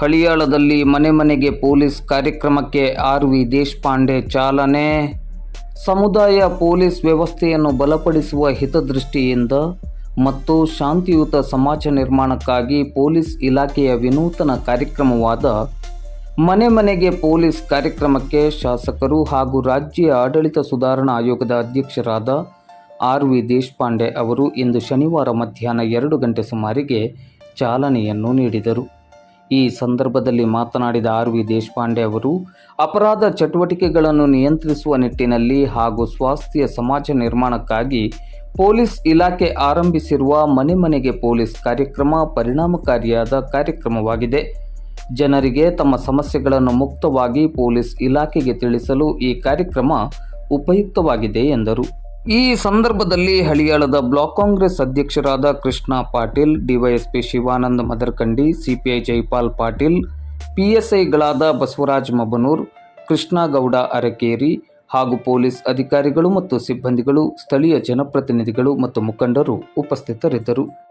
ಹಳಿಯಾಳದಲ್ಲಿ ಮನೆ ಮನೆಗೆ ಪೊಲೀಸ್ ಕಾರ್ಯಕ್ರಮಕ್ಕೆ ಆರ್ ವಿ ದೇಶಪಾಂಡೆ ಚಾಲನೆ. ಸಮುದಾಯ ಪೊಲೀಸ್ ವ್ಯವಸ್ಥೆಯನ್ನು ಬಲಪಡಿಸುವ ಹಿತದೃಷ್ಟಿಯಿಂದ ಮತ್ತು ಶಾಂತಿಯುತ ಸಮಾಜ ನಿರ್ಮಾಣಕ್ಕಾಗಿ ಪೊಲೀಸ್ ಇಲಾಖೆಯ ವಿನೂತನ ಕಾರ್ಯಕ್ರಮವಾದ ಮನೆ ಮನೆಗೆ ಪೊಲೀಸ್ ಕಾರ್ಯಕ್ರಮಕ್ಕೆ ಶಾಸಕರು ಹಾಗೂ ರಾಜ್ಯ ಆಡಳಿತ ಸುಧಾರಣಾ ಆಯೋಗದ ಅಧ್ಯಕ್ಷರಾದ ಆರ್ ವಿ ದೇಶಪಾಂಡೆ ಅವರು ಇಂದು ಶನಿವಾರ ಮಧ್ಯಾಹ್ನ ಎರಡು ಗಂಟೆ ಸುಮಾರಿಗೆ ಚಾಲನೆಯನ್ನು ನೀಡಿದರು. ಈ ಸಂದರ್ಭದಲ್ಲಿ ಮಾತನಾಡಿದ ಆರ್ ವಿ ದೇಶಪಾಂಡೆ ಅವರು, ಅಪರಾಧ ಚಟುವಟಿಕೆಗಳನ್ನು ನಿಯಂತ್ರಿಸುವ ನಿಟ್ಟಿನಲ್ಲಿ ಹಾಗೂ ಸ್ವಾಸ್ಥ್ಯ ಸಮಾಜ ನಿರ್ಮಾಣಕ್ಕಾಗಿ ಪೊಲೀಸ್ ಇಲಾಖೆ ಆರಂಭಿಸಿರುವ ಮನೆ ಮನೆಗೆ ಪೊಲೀಸ್ ಕಾರ್ಯಕ್ರಮ ಪರಿಣಾಮಕಾರಿಯಾದ ಕಾರ್ಯಕ್ರಮವಾಗಿದೆ. ಜನರಿಗೆ ತಮ್ಮ ಸಮಸ್ಯೆಗಳನ್ನು ಮುಕ್ತವಾಗಿ ಪೊಲೀಸ್ ಇಲಾಖೆಗೆ ತಿಳಿಸಲು ಈ ಕಾರ್ಯಕ್ರಮ ಉಪಯುಕ್ತವಾಗಿದೆ ಎಂದರು. ಈ ಸಂದರ್ಭದಲ್ಲಿ ಹಳಿಯಾಳದ ಬ್ಲಾಕ್ ಕಾಂಗ್ರೆಸ್ ಅಧ್ಯಕ್ಷರಾದ ಕೃಷ್ಣ ಪಾಟೀಲ್, ಡಿವೈಎಸ್ಪಿ ಶಿವಾನಂದ ಮದರ್ಕಂಡಿ, ಸಿಪಿಐ ಜೈಪಾಲ್ ಪಾಟೀಲ್, ಪಿಎಸ್ಐಗಳಾದ ಬಸವರಾಜ್ ಮಬನೂರ್ ಕೃಷ್ಣಗೌಡ ಅರಕೇರಿ ಹಾಗೂ ಪೊಲೀಸ್ ಅಧಿಕಾರಿಗಳು ಮತ್ತು ಸಿಬ್ಬಂದಿಗಳು, ಸ್ಥಳೀಯ ಜನಪ್ರತಿನಿಧಿಗಳು ಮತ್ತು ಮುಖಂಡರು ಉಪಸ್ಥಿತರಿದ್ದರು.